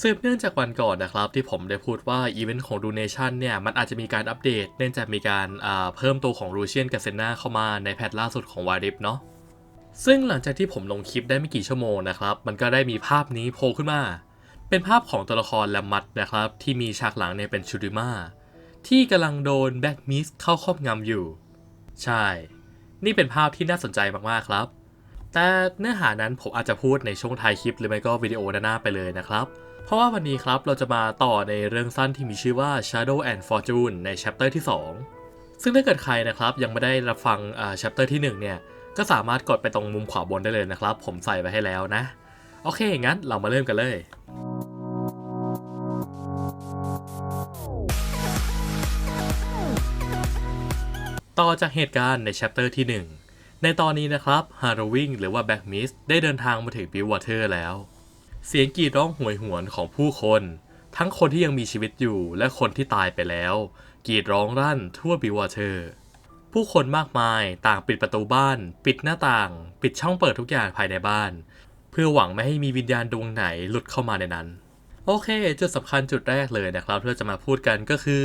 สืบเนื่องจากวันก่อนนะครับที่ผมได้พูดว่าอีเวนต์ของดูเนชั่นเนี่ยมันอาจจะมีการอัปเดต เนื่องจากมีการาเพิ่มตัวของรูเชียนกับเซนนาเข้ามาในแพทล่าสุดของวาริฟเนาะซึ่งหลังจากที่ผมลงคลิปได้ไม่กี่ชั่วโมงนะครับ มันก็ได้มีภาพนี้โผล่ขึ้นมา เป็นภาพของตัวละครแลมมัดนะครับ ที่มีฉากหลังเนี่ยเป็นชูริมาที่กำลังโดนแบ็กมิสเข้าครอบงำอยู่ ใช่ นี่เป็นภาพที่น่าสนใจมากๆครับ แต่เนื้อหานั้นผมอาจจะพูดในช่วงท้ายคลิปหรือไม่ก็วิดีโอด้านหน้าไปเลยนะครับ เพราะว่าวันนี้ครับเราจะมาต่อในเรื่องสั้นที่มีชื่อว่า Shadow and Fortune ใน chapter ที่ 2 ซึ่งถ้าเกิดใครนะครับยังไม่ได้รับฟังอ่า chapter ที่ 1 เนี่ย ก็สามารถกดไปตรงมุมขวาบนได้เลยนะครับ ผมใส่ไว้ให้แล้วนะ โอเค งั้นเรามาเริ่มกันเลยต่อจากเหตุการณ์ใน chapter ที่ 1 ในตอนนี้นะครับฮาร์วิงหรือว่าแบ็กมิสได้เดินทางมาถึงบิววอเตอร์แล้ว เสียงกรีดร้องห่วยหวนของผู้คน ทั้งคนที่ยังมีชีวิตอยู่และคนที่ตายไปแล้วกรีดร้องรั่นทั่วบิววอเตอร์ ผู้คนมากมายต่างปิดประตูบ้าน ปิดหน้าต่าง ปิดช่องเปิดทุกอย่างภายในบ้าน เพื่อหวังไม่ให้มีวิญญาณดวงไหนหลุดเข้ามาในนั้น โอเคจุดสำคัญจุดแรกเลยนะครับที่เราจะมาพูดกันก็คือ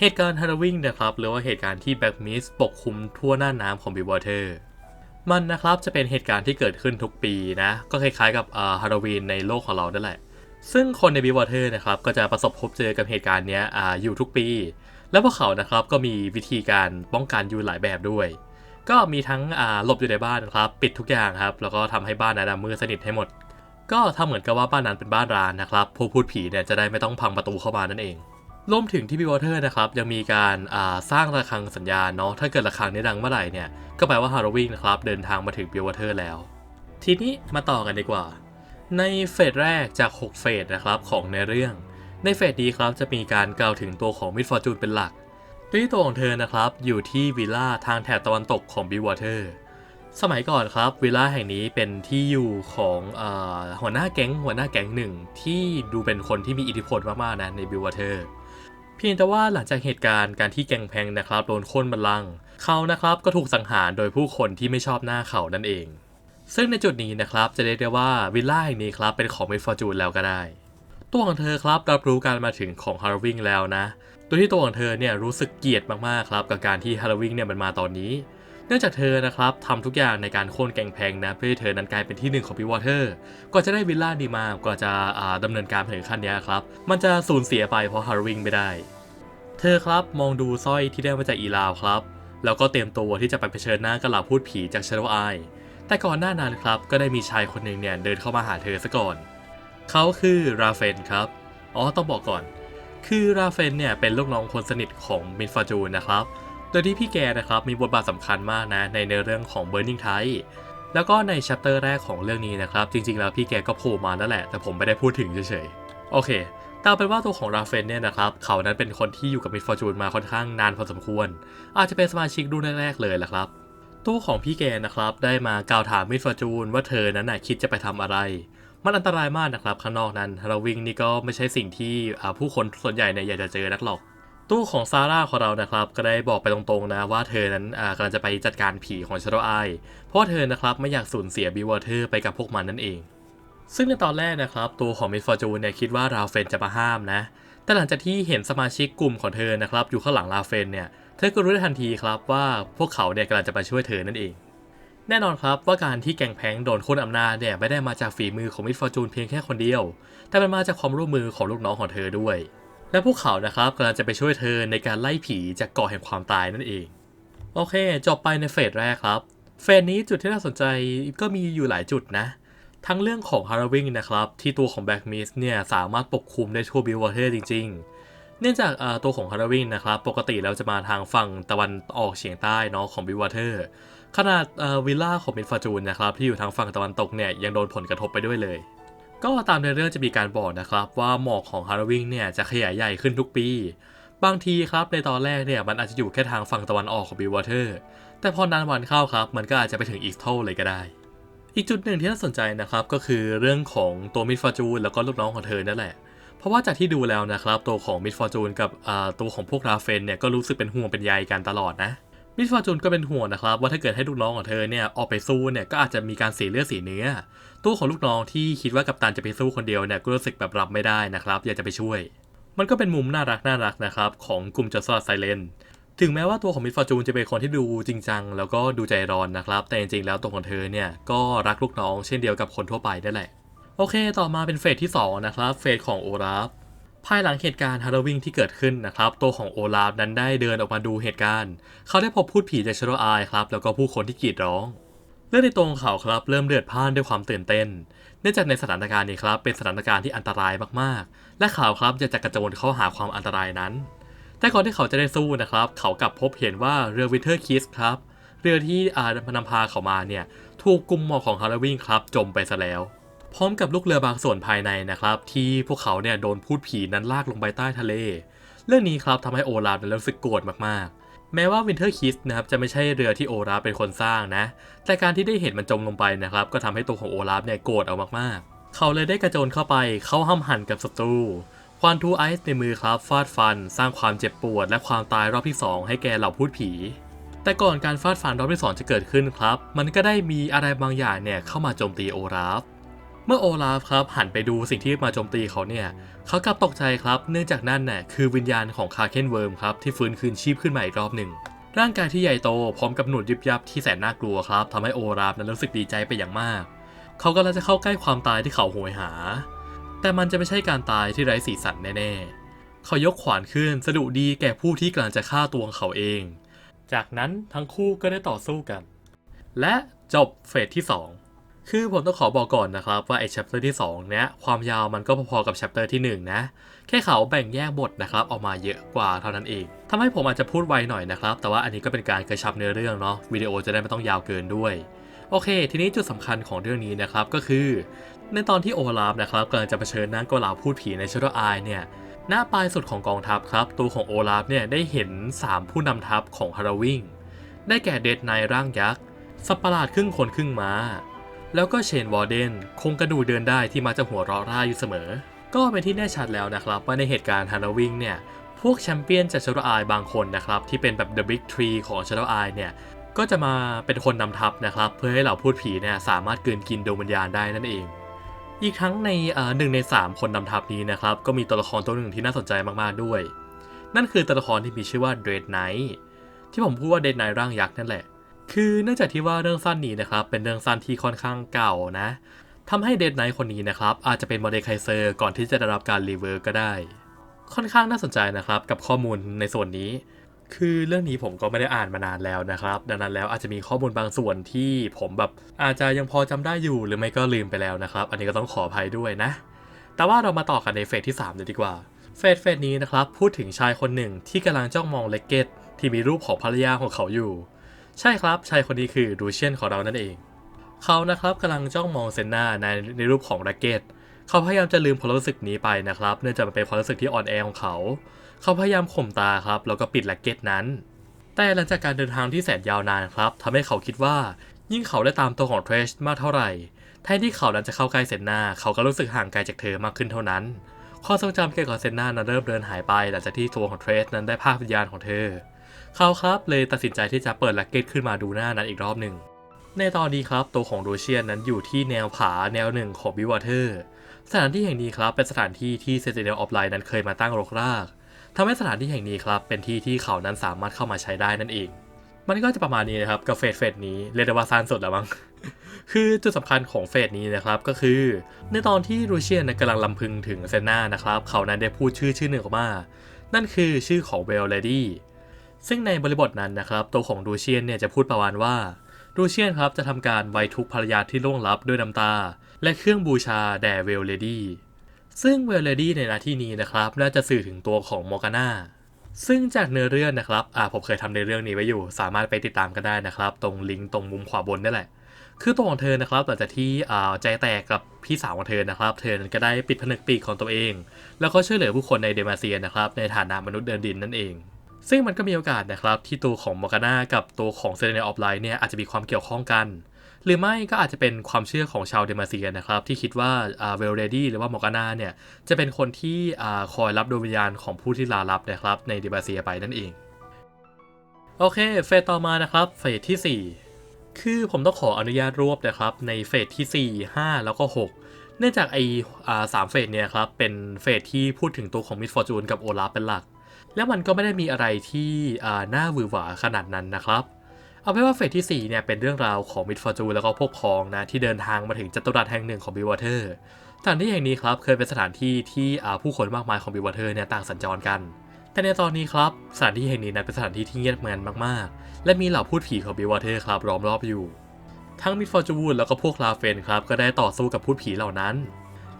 เหตุการณ์ฮาร์วิงนะครับหรือว่าเหตุการณ์ที่แบ็กมิสปกคลุมทั่วหน้าน้ำของบิวอเตอร์มันนะครับจะเป็นเหตุการณ์ที่เกิดขึ้นทุกปีนะ ก็คล้ายๆกับฮาโลวีนในโลกของเรานั่นแหละ ซึ่งคนในบิวอเตอร์นะครับก็จะประสบพบเจอกับเหตุการณ์นี้ออยู่ทุกปี และพวกเขานะครับก็มีวิธีการป้องกันอยู่หลายแบบด้วย ก็มีทั้งหลบอยู่ในบ้านนะครับปิดทุกอย่างครับแล้วก็ทำให้บ้านนั้นมือสนิทให้หมด ก็ทำเหมือนกับว่าบ้านนั้นเป็นบ้านร้านนะครับผู้พูดผีเนี่ยจะได้ไม่ต้องพังประตูเข้ามานั่นเอง รวมถึงที่บิววอเตอร์นะครับยังมีการาสร้างระฆังสัญญาณเนาะถ้าเกิดระฆังนี้ดังเมื่อไหร่เนี่ยก็แปลว่าฮาโลวีนนะครับเดินทางมาถึงบิววอเตอร์แล้ว ทีนี้มาต่อกันดีกว่า ในเฟสแรกจาก 6 เฟสนะครับของในเรื่อง ในเฟสนี้ครับจะมีการกล่าวถึงตัวของมิดฟอร์จูนเป็นหลักดยที่ตัวของเธอนะครับอยู่ที่วิลล่าทางแถบตะวันตกของบิววอเตอร์สมัยก่อนครับวิลล่าแห่งนี้เป็นที่อยู่ของอหัวหน้าแก๊งหัวหน้าแก๊งหนึ่งที่ดูเป็นคนที่มีอิทธิพลมากๆนะในบิววอเตอร์ เพียงแต่ว่าหลังจากเหตุการณ์การที่แกงแพงนะครับโดนค้นบัลลังเขานะครับก็ถูกสังหารโดยผู้คนที่ไม่ชอบหน้าเขานั่นเอง ซึ่งในจุดนี้นะครับจะเรียกได้ว่าวิลล่าแห่งนี้ครับเป็นของมิฟอร์จูนแล้วก็ได้ ตัวของเธอครับรับรู้การมาถึงของฮาร์วิงแล้วนะโดยที่ตัวของเธอเนี่ยรู้สึกเกลียดมากๆครับกับการที่ฮาร์วิงเนี่ยมันมาตอนนี้ เนื่องจากเธอนะครับทำทุกอย่างในการโค่นแก่งแพงนะเพื่อให้เธอนั้นกลายเป็นที่หนึ่งของพิวอเตอร์กว่าจะได้วิลล่าดีมากว่าจะาดำเนินการถึงขั้นนี้ครับ มันจะสูญเสียไปเพราะฮาร์วิงไม่ได้ เธอครับมองดูสร้อยที่ได้มาจากอีลาวครับ แล้วก็เตรียมตัวที่จะไปเผชิญหน้ากับเหล่าพูดผีจากชาโดไอแต่ก่อนหน้านั้นครับก็ได้มีชายคนหนึ่งเนี่ยเดินเข้ามาหาเธอซะก่อน เขาคือราเฟนครับ อ๋อต้องบอกก่อน คือราเฟนเนี่ยเป็นลูกน้องคนสนิทของมินฟาจูนนะครับ ดยที่พี่แกนะครับมีบทบาทสำคัญมากนะในเนื้อเรื่องของ Burning Tide แล้วก็ในชัปเตอร์แรกของเรื่องนี้นะครับ จริงๆ แล้วพี่แกก็โผล่มานั่นแหละ แต่ผมไม่ได้พูดถึงเฉยๆ โอเคตามเป็นว่าตัวของราเฟนเนี่ยนะครับ เขานั้นเป็นคนที่อยู่กับมิดฟอร์จูนมาค่อนข้างนานพอสมควร อาจจะเป็นสมาชิกรุ่นแรกๆเลยแหละครับ ตัวของพี่แกนะครับ ได้มากล่าวถามมิดฟอร์จูนว่าเธอนั้นน่ะคิดจะไปทำอะไร มันอันตรายมากนะครับข้างนอกนั้นเราวิ่งนี่ก็ไม่ใช่สิ่งที่ผู้คนส่วนใหญ่เนี่ยอยากจะเจอนักหรอก ตู้ของซาร่าของเรานะครับ ก็ได้บอกไปตรงๆนะว่าเธอนั้นกำลังจะไปจัดการผีของชาโดไอเพราะเธอนะครับไม่อยากสูญเสียบิววอเตอร์ไปกับพวกมันนั่นเอง ซึ่งในตอนแรกนะครับ ตัวของมิสฟอร์จูนเนี่ยคิดว่าราเฟนจะมาห้ามนะ แต่หลังจากที่เห็นสมาชิกกลุ่มของเธอนะครับ อยู่ข้างหลังราเฟนเนี่ยเธอก็รู้ได้ทันทีครับว่าพวกเขาเนี่ยกำลังจะมาช่วยเธอนั่นเอง แน่นอนครับว่าการที่แก่งแพงโดนคนอำนาจเนี่ยไม่ได้มาจากฝีมือของมิสฟอร์จูนเพียงแค่คนเดียว แต่มันมาจากความร่วมมือของลูกน้องของเธอด้วย และพวกเขานะครับกำลังจะไปช่วยเธอในการไล่ผีจากเกาะแห่งความตายนั่นเอง โอเค จบไปในเฟสแรกครับ เฟสนี้จุดที่น่าสนใจก็มีอยู่หลายจุดนะ ทั้งเรื่องของฮาร์วิงนะครับ ที่ตัวของแบ็กมิสเนี่ยสามารถปกคลุมได้ทั่วบิววอเตอร์จริง ๆ เนื่องจากตัวของฮาร์วิงนะครับ ปกติแล้วจะมาทางฝั่งตะวันออกเฉียงใต้เนาะของบิววอเตอร์ขนาดวิลล่าของมินฟาจูนนะครับที่อยู่ทางฝั่งตะวันตกเนี่ยยังโดนผลกระทบไปด้วยเลย ก็ตามในเรื่องจะมีการบอกนะครับว่าหมอกของฮาร์วิงเนี่ยจะขยายใหญ่ขึ้นทุกปี บางทีครับในตอนแรกเนี่ยมันอาจจะอยู่แค่ทางฝั่งตะวันออกของบิววอเตอร์แต่พอนานวันเข้าครับ มันก็อาจจะไปถึงอีสโทเลยก็ได้ อีกจุดหนึ่งที่น่าสนใจนะครับก็คือเรื่องของตัวมิดฟอร์จูนแล้วก็ลูกน้องของเธอนั่นแหละเพราะว่าจากที่ดูแล้วนะครับตัวของมิดฟอร์จูนกับตัวของพวกราเฟนเนี่ยก็รู้สึกเป็นห่วงเป็นใยกันตลอดนะ มิสฟอร์จูนก็เป็นห่วงนะครับ ว่าถ้าเกิดให้ลูกน้องของเธอเนี่ยออกไปสู้เนี่ยก็อาจจะมีการเสียเลือดเสียเนื้อ ตัวของลูกน้องที่คิดว่ากัปตันจะไปสู้คนเดียวเนี่ยก็รู้สึกแบบรับไม่ได้นะครับ อยากจะไปช่วย มันก็เป็นมุมน่ารักน่ารักนะครับของกลุ่มจอสไซเลนถึงแม้ว่าตัวของมิสฟอร์จูนจะเป็นคนที่ดูจริงจังแล้วก็ดูใจร้อนนะครับ แต่จริงๆแล้วตัวของเธอเนี่ยก็รักลูกน้องเช่นเดียวกับคนทั่วไปนั่นแหละ โอเค ต่อมาเป็นเฟสที่สองนะครับเฟสของโอลาฟ ภายหลังเหตุการณ์ฮาโลวีนที่เกิดขึ้นนะครับ ตัวของโอลาฟนั้นได้เดินออกมาดูเหตุการณ์ เขาได้พบพูดผีจากชโรอายครับ แล้วก็ผู้คนที่กรีดร้องเลือดในตัวของเขาครับเริ่มเลือดพ่านด้วยความตื่นเต้น เนื่องจากในสถานการณ์นี้ครับเป็นสถานการณ์ที่อันตรายมากๆ และเขาครับจะจักระโจนเข้าหาความอันตรายนั้น แต่ก่อนที่เขาจะได้สู้นะครับ เขากลับพบเห็นว่าเรือวิเทอร์คิสครับ เรือที่อานำพาเขามาเนี่ยถูกกลุ่มหมอกของฮาโลวีนครับจมไปซะแล้ว พร้อมกับลูกเรือบางส่วนภายในนะครับ ที่พวกเขาเนี่ยโดนพูดผีนั้นลากลงไปใต้ทะเล เรื่องนี้ครับทำให้โอลาฟนั้นรู้สึกโกรธมากๆ แม้ว่าวินเทอร์คิสนะครับจะไม่ใช่เรือที่โอลาฟเป็นคนสร้างนะ แต่การที่ได้เห็นมันจมลงไปนะครับก็ทำให้ตัวของโอลาฟเนี่ยโกรธเอามากๆ เขาเลยได้กระโจนเข้าไปเข้าห้ามหันกับศัตรูควันทูไอซ์ในมือครับฟาดฟัน สร้างความเจ็บปวด และความตายรอบที่สองให้แกเหล่าพูดผี แต่ก่อนการฟาดฟันรอบที่สองจะเกิดขึ้นครับ มันก็ได้มีอะไรบางอย่างเนี่ยเข้ามาโจมตีโอลาฟ เมื่อโอลาฟครับหันไปดูสิ่งที่มาโจมตีเขาเนี่ยเขากลับตกใจครับ เนื่องจากนั่นน่ะคือวิญญาณของคาเคนเวิร์มครับที่ฟื้นคืนชีพขึ้นมาอีกรอบหนึ่งร่างกายที่ใหญ่โตพร้อมกับหนวดยิบยับที่แสนน่ากลัวครับทำให้โอลาฟนั้นรู้สึกดีใจไปอย่างมาก เขากำลังจะเข้าใกล้ความตายที่เขาโหยหา แต่มันจะไม่ใช่การตายที่ไร้สีสันแน่ๆ เขายกขวานขึ้นสะดุดีแก่ผู้ที่กำลังจะฆ่าตัวของเขาเอง จากนั้นทั้งคู่ก็ได้ต่อสู้กัน และจบเฟสที่ 2 คือผมต้องขอบอกก่อนนะครับว่าไอ้ chapter ที่2เนี้ยความยาวมันก็พอๆกับ chapter ที่ 1 นะ แค่เขาแบ่งแยกบทนะครับออกมาเยอะกว่าเท่านั้นเองทำให้ผมอาจจะพูดไวหน่อยนะครับ แต่ว่าอันนี้ก็เป็นการกระชับเนื้อเรื่องเนาะวิดีโอจะได้ไม่ต้องยาวเกินด้วย โอเค ทีนี้จุดสำคัญของเรื่องนี้นะครับก็คือ ในตอนที่โอลาฟนะครับกำลังจะเผชิญน้ากับเหล่าพูดผีในชโดอายเนี่ยหน้าปลายสุดของกองทัพครับ ตัวของโอลาฟเนี่ยได้เห็น 3 ผู้นำทัพของฮาราวิงได้แก่เดดไนร่างยักษ์สัตว์ประหลาดครึ่งคนครึ่งม้า แล้วก็เชนวอร์เดนคงกระดูเดินได้ที่มาจะหัวเราะร่าอยู่เสมอ ก็เป็นที่แน่ชัดแล้วนะครับ ว่าในเหตุการณ์ฮาราวิงเนี่ย พวกแชมเปี้ยนจากชาร์ลอายบางคนนะครับ ที่เป็นแบบ The Big Tree ของชาร์ลอายเนี่ย ก็จะมาเป็นคนนำทัพนะครับ เพื่อให้เหล่าพูดผีเนี่ยสามารถกลืนกินดวงวิญญาณได้นั่นเอง อีกทั้งในเอ่อหนึ่งใน 3 คนนำทัพนี้นะครับก็มีตัวละครตัวหนึ่งที่น่าสนใจมากๆด้วย นั่นคือตัวละครที่มีชื่อว่าเดรดไนท์ที่ผมพูดว่าเดรดไนท์ร่างยักษ์นั่นแหละ คือเนื่องจากที่ว่าเรื่องสั้นนี้นะครับเป็นเรื่องสั้นที่ค่อนข้างเก่านะทำให้เดดไนท์คนนี้นะครับอาจจะเป็นโมเดลไคเซอร์ก่อนที่จะได้รับการรีเวิร์กก็ได้ ค่อนข้างน่าสนใจนะครับกับข้อมูลในส่วนนี้ คือเรื่องนี้ผมก็ไม่ได้อ่านมานานแล้วนะครับ ดังนั้นแล้วอาจจะมีข้อมูลบางส่วนที่ผมแบบอาจจะยังพอจำได้อยู่หรือไม่ก็ลืมไปแล้วนะครับ อันนี้ก็ต้องขออภัยด้วยนะ แต่ว่าเรามาต่อกันในเฟสที่3เลยดีกว่าเฟสเฟสนี้นะครับพูดถึงชายคนหนึ่งที่กำลังจ้องมองเลกเกตที่มีรูปของภรรยาของเขาอยู่ ใช่ครับชายคนนี้คือดูเชียนของเรานั่นเอง เขานะครับกำลังจ้องมองเซนนาในในรูปของแร็กเก็ตเขาพยายามจะลืมความรู้สึกนี้ไปนะครับเนื่องจากมันเป็นความรู้สึกที่อ่อนแอของเขา เขาพยายามข่มตาครับแล้วก็ปิดแร็กเก็ตนั้น แต่หลังจากการเดินทางที่แสนยาวนานครับทำให้เขาคิดว่า ยิ่งเขาได้ตามตัวของเทรชมากเท่าไหร่แทนที่เขานั้นจะเข้าใกล้เซนนาเขาก็รู้สึกห่างไกลจากเธอมากขึ้นเท่านั้นความทรงจำเกี่ยวกับเซนนานั้นเริ่มเดินหายไป หลังจากที่ตัวของเทรชนั้นได้ภาควิญญาณของเธอ เขาครับเลยตัดสินใจที่จะเปิดแร็กเก็ตขึ้นมาดูหน้านั้นอีกรอบหนึ่ง ในตอนนี้ครับตัวของโรเชียนนั้นอยู่ที่แนวผาแนวหนึ่งของบิวอเตอร์สถานที่แห่งนี้ครับเป็นสถานที่ที่เซนติเนลออฟไลน์นั้นเคยมาตั้งรกรากทำให้สถานที่แห่งนี้ครับเป็นที่ที่เขานั้นสามารถเข้ามาใช้ได้นั่นเอง มันก็จะประมาณนี้นะครับกับเฟสเฟสนี้เรียกได้ว่าสั้นสุดแล้วมั้งคือจุดสำคัญของเฟสนี้นะครับก็คือ ในตอนที่รูเชียนกำลังลำพึงถึงเซนนานะครับเขานั้นได้พูดชื่อชื่อหนึ่งออกมา นั่นคือชื่อของเวลเลดี้ ซึ่งในบริบทนั้นนะครับตัวของรูเชียนเนี่ยจะพูดประมาณว่ารูเชียนครับจะทำการไว้ทุกภรรยาที่ล่วงลับด้วยน้ำตา และเครื่องบูชาแด่เวลเลดี้ซึ่งเวลเลดี้ในนาที่นี้นะครับน่าจะสื่อถึงตัวของโมกาน่าซึ่งจากเนื้อเรื่องนะครับอ่าผมเคยทำในเรื่องนี้ไว้อยู่ สามารถไปติดตามกันได้นะครับ ตรงลิงก์ตรงมุมขวาบนนี่แหละ คือตัวของเธอนะครับหลังจากที่อ่าใจแตกกับพี่สาวของเธอนะครับ เธอก็ได้ปิดผนึกปีกของตัวเอง แล้วก็ช่วยเหลือผู้คนในเดมาเซียนะครับในฐานะมนุษย์เดินดินนั่นเอง ซึ่งมันก็มีโอกาสนะครับที่ตัวของมอร์กาน่ากับตัวของเซเรเนออฟไลน์เนี่ยอาจจะมีความเกี่ยวข้องกัน หรือไม่ก็อาจจะเป็นความเชื่อของชาวเดมาเซียนะครับ ที่คิดว่าเวลเรดี้หรือว่ามอร์กาน่าเนี่ยจะเป็นคนที่คอยรับดวงวิญญาณของผู้ที่ลาลับนะครับในเดมาเซียไปนั่นเอง โอเค เฟสต่อมานะครับเฟสที่ 4 คือผมต้องขออนุญาตรวบนะครับในเฟสที่ 4 5 แล้วก็ 6เนื่องจากไอ้สามเฟสเนี่ยครับเป็นเฟสที่พูดถึงตัวของมิดฟอร์จูนกับโอลาเป็นหลัก แล้วมันก็ไม่ได้มีอะไรที่น่าหวือหวาขนาดนั้นนะครับ เอาเป็นว่าเฟสที่4เนี่ยเป็นเรื่องราวของมิดฟอร์จูนแล้วก็พวกพ้องนะที่เดินทางมาถึงจัตุรัสแห่งหนึ่งของบิวเทอร์สถานที่แห่งนี้ครับเคยเป็นสถานที่ที่ผู้คนมากมายของบิวเทอร์เนี่ยต่างสัญจรกัน แต่ในตอนนี้ครับสถานที่แห่งนี้นะเป็นสถานที่ที่เงียบเงียบมากๆ และมีเหล่าพูดผีของบิวเทอร์ครับล้อมรอบอยู่ ทั้งมิดฟอร์จูนแล้วก็พวกลาเฟนครับก็ได้ต่อสู้กับพูดผีเหล่านั้น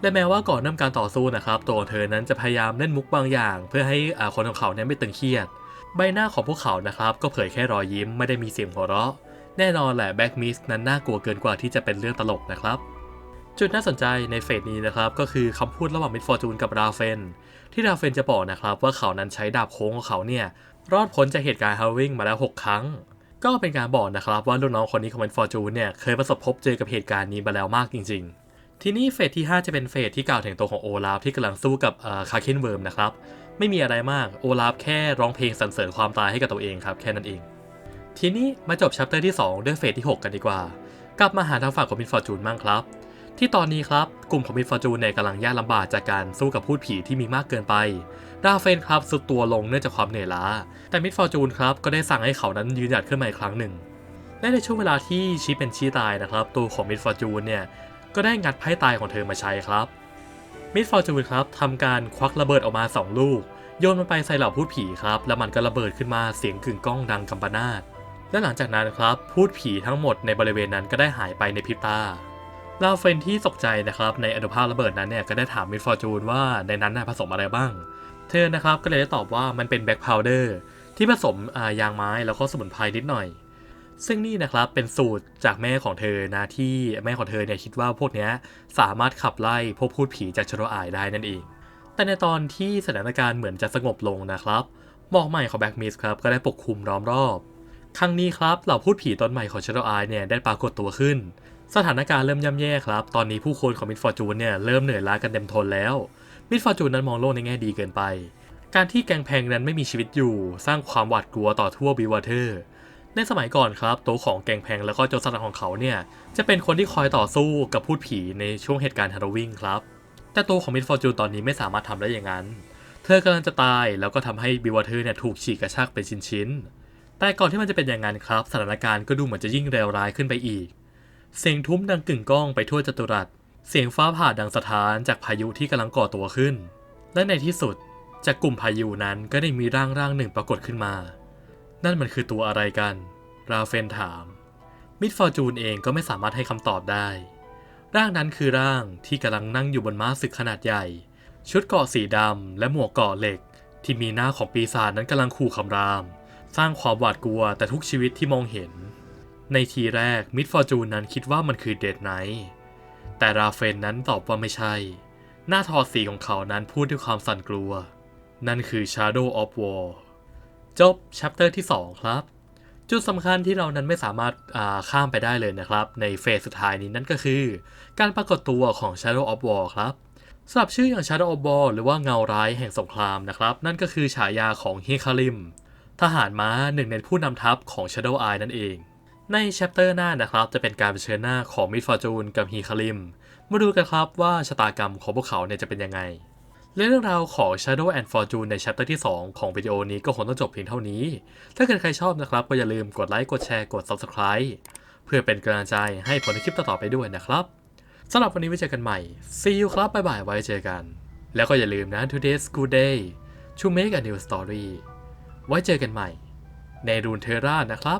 และแม้ว่าก่อนเริ่มการต่อสู้นะครับตัวเธอนั้นจะพยายามเล่นมุกบางอย่าง เพื่อให้คนของเขาเนี่ยไม่ตึงเครียด ใบหน้าของพวกเขานะครับก็เผยแค่รอยยิ้มไม่ได้มีเสียงหัวเราะ แน่นอนแหละแบ็กมิสนั้นน่ากลัวเกินกว่าที่จะเป็นเรื่องตลกนะครับจุดน่าสนใจในเฟสนี้นะครับก็คือคำพูดระหว่างมิดฟอร์จูนกับราเฟน ที่ราเฟนจะบอกนะครับว่าเขานั้นใช้ดาบโค้งของเขาเนี่ยรอดพ้นจากเหตุการณ์ฮาวิ่งมาแล้ว 6 ครั้ง ก็เป็นการบอกนะครับว่าลูกน้องคนนี้ของมิดฟอร์จูนเนี่ยเคยประสบพบเจอกับเหตุการณ์นี้มาแล้วมากจริง ๆ ทีนี้เฟสที่ 5 จะเป็นเฟสที่กล่าวถึงตัวของโอลาฟที่กำลังสู้กับคาเคนเวิร์มนะครับ ไม่มีอะไรมากโอลาฟแค่ร้องเพลงสรรเสริญความตายให้กับตัวเองครับแค่นั้นเอง ทีนี้มาจบชัปเตอร์ที่ 2 ด้วยเฟสที่ 6 กันดีกว่า กลับมาหาทางฝั่งของมิดฟอร์จูนบ้างครับ ที่ตอนนี้ครับกลุ่มของมิดฟอร์จูนเนี่ยกำลังยากลำบากจากการสู้กับพูดผีที่มีมากเกินไปราเฟนครับสุดตัวลงเนื่องจากความเหนื่อยล้า แต่มิดฟอร์จูนครับก็ได้สั่งให้เขานั้นยืนหยัดขึ้นมาอีกครั้งหนึ่งและในช่วงเวลาที่ชีเป็นชีตายนะครับ ตัวของมิดฟอร์จูนเนี่ย ก็ได้งัดไพ่ตายของเธอมาใช้ครับมิดฟอร์จูนครับทำการควักระเบิดออกมาสองลูก โยนมันไปใส่เหล่าพูดผีครับ แล้วมันก็ระเบิดขึ้นมาเสียงกึ่งก้องดังกำปนาตและหลังจากนั้นครับ พูดผีทั้งหมดในบริเวณนั้นก็ได้หายไปในพริบตาลาเฟนที่ตกใจนะครับในอนุภาคระเบิดนั้นเนี่ยก็ได้ถามมิดฟอร์จูนว่าในนั้นน่ะผสมอะไรบ้าง เธอนะครับก็เลยได้ตอบว่ามันเป็นแบ็กพาวเดอร์ที่ผสมอ่ายางไม้แล้วก็สมุนไพรนิดหน่อย ซึ่งนี่นะครับเป็นสูตรจากแม่ของเธอนะที่แม่ของเธอเนี่ยคิดว่าพวกนี้สามารถขับไล่พวกพูดผีจากชโรอายได้นั่นเอง แต่ในตอนที่สถานการณ์เหมือนจะสงบลงนะครับหมอกใหม่ของแบ็กมิสครับก็ได้ปกคลุมล้อมรอบ ครั้งนี้ครับเหล่าพูดผีตนใหม่ของชาร์ลอายเนี่ยได้ปรากฏตัวขึ้น สถานการณ์เริ่มย่ำแย่ครับ ตอนนี้ผู้คนของมิดฟอร์จูนเนี่ยเริ่มเหนื่อยล้ากันเต็มทนแล้ว มิดฟอร์จูนนั้นมองโลกในแง่ดีเกินไป การที่แกงแพงนั้นไม่มีชีวิตอยู่ สร้างความหวาดกลัวต่อทั่วบิวเทอร์ ในสมัยก่อนครับ ตัวของแกงแพงแล้วก็โจรสลัดของเขาเนี่ย จะเป็นคนที่คอยต่อสู้กับพูดผีในช่วงเหตุการณ์ฮาโลวีนครับ แต่ตัวของมิดฟอร์จูนตอนนี้ไม่สามารถทำได้อย่างนั้น เธอกำลังจะตายแล้วก็ทำให้บิวเทอร์เนี่ยถูกฉีกกระชากเป็นชิ้นๆ แต่ก่อนที่มันจะเป็นอย่างนั้นครับ สถานการณ์ก็ดูเหมือนจะยิ่งเลวร้ายขึ้นไปอีก เสียงทุ้มดังกึ่งก้องไปทั่วจัตุรัส เสียงฟ้าผ่าดังสะท้านจากพายุที่กำลังก่อตัวขึ้น และในที่สุดจากกลุ่มพายุนั้นก็ได้มีร่างร่างหนึ่งปรากฏขึ้นมา นั่นมันคือตัวอะไรกัน ราเฟนถาม มิดฟอร์จูนเองก็ไม่สามารถให้คำตอบได้ ร่างนั้นคือร่างที่กำลังนั่งอยู่บนม้าศึกขนาดใหญ่ ชุดเกราะสีดำและหมวกเกราะเหล็ก ที่มีหน้าของปีศาจนั้นกำลังขู่คำราม สร้างความหวาดกลัวแต่ทุกชีวิตที่มองเห็น ในทีแรกมิดฟอร์จูนนั้นคิดว่ามันคือเดดไนท์แต่ราเฟนนั้นตอบว่าไม่ใช่ หน้าทอสีของเขานั้นพูดด้วยความสั่นกลัว นั่นคือ Shadow of War จบชัปเตอร์ที่ 2 ครับ จุดสำคัญที่เรานั้นไม่สามารถาข้ามไปได้เลยนะครับ ในเฟสสุดท้ายนี้นั่นก็คือ การปรากฏตัวของ Shadow of War ครับสำหรับชื่ออย่าง Shadow of War หรือว่าเงาร้ายแห่งสงครามนะครับ นั่นก็คือฉายาของฮิคาริม ทหารม้าหนึ่งในผู้นำทัพของ Shadow Eye นั่นเอง ในแชปเตอร์หน้านะครับจะเป็นการเผชิญหน้าของมิดฟอร์จูนกับฮีคาริม มาดูกันครับว่าชะตากรรมของพวกเขาเนี่ยจะเป็นยังไง และเรื่องราวของ Shadow and Fortune ในแชปเตอร์ที่ 2 ของวิดีโอนี้ก็คงต้องจบเพียงเท่านี้ ถ้าเกิดใครชอบนะครับ ก็อย่าลืมกดไลค์กดแชร์กด Subscribe เพื่อเป็นกำลังใจให้ผลในคลิปต่อๆไปด้วยนะครับสำหรับวันนี้ไว้เจอกันใหม่ See you ครับบ๊ายบายไว้เจอกัน แล้วก็อย่าลืมนะ Today's good day to make a new story ไว้เจอกันใหม่ ในรูนเทรานะครับ